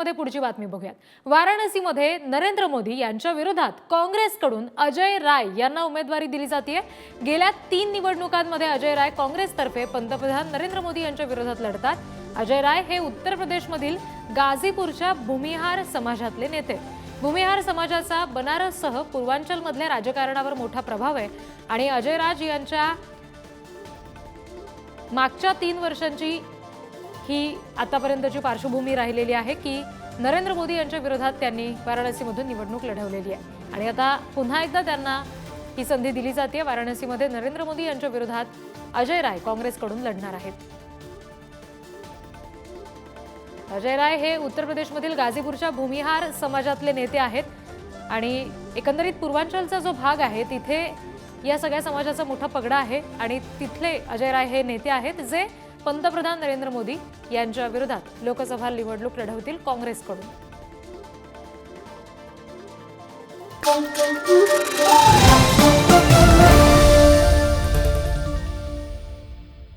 मध्ये पुढची बातमी बघूयात. वाराणसीमध्ये नरेंद्र मोदी यांच्या विरोधात काँग्रेसकडून अजय राय यांना उमेदवारी दिली जाते गेल्या तीन निवडणुकांमध्ये अजय राय काँग्रेसतर्फे पंतप्रधान नरेंद्र मोदी यांच्या विरोधात लढतात. अजय राय हे उत्तर प्रदेशमधील गाझीपूरच्या भूमिहार समाजातले नेते. भूमिहार समाजाचा बनारससह पूर्वांचलमधल्या राजकारणावर मोठा प्रभाव आहे. आणि अजय राज यांच्या मागच्या तीन वर्षांची ही आतापर्यंतची पार्श्वभूमी राहिलेली आहे की नरेंद्र मोदी यांच्या विरोधात त्यांनी वाराणसीमधून निवडणूक लढवलेली आहे. आणि आता पुन्हा एकदा त्यांना ही संधी दिली जाते. वाराणसीमध्ये नरेंद्र मोदी यांच्या विरोधात अजय राय काँग्रेसकडून लढणार आहेत. अजय राय हे उत्तर प्रदेशमधील गाझीपूरच्या भूमिहार समाजातले नेते आहेत. आणि एकंदरीत पूर्वांचलचा जो भाग आहे तिथे या सगळ्या समाजाचा मोठा पगडा आहे. आणि तिथले अजय राय हे नेते आहेत जे पंतप्रधान नरेंद्र मोदी यांच्या विरोधात लोकसभा निवडणूक लढवतील काँग्रेसकडून.